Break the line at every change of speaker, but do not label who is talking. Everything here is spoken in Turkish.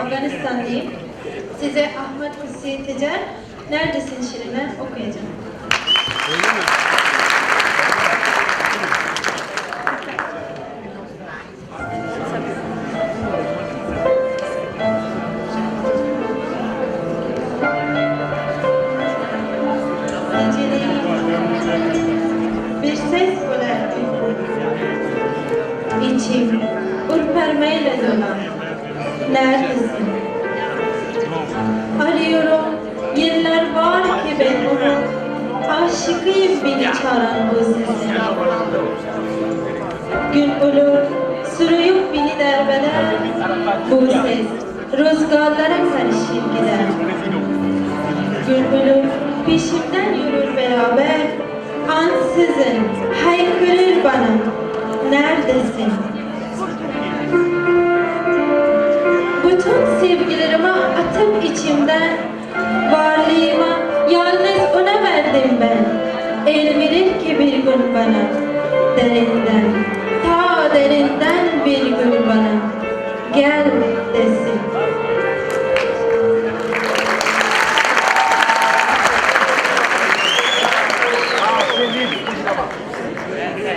Afganistanlıyım. Size Ahmet Hüseyin Tecer, Neredesin Şirine okuyacağım. Geceleyin bir ses bölerdi. İçim ürpermeyle dolan. Aşıkıyım beni çağıran bu sese. Gün olur, sürüyüp beni derbeler. Bu ses rüzgarlara karışır gider. Bülbülüm peşimden yürür beraber Ansızın haykırır bana Neredesin? Bütün sevgilerimi atıp içimden Varlığımı yalnız ona verdim ben bana derinden ta derinden bir gül bana gel desin. Thank you.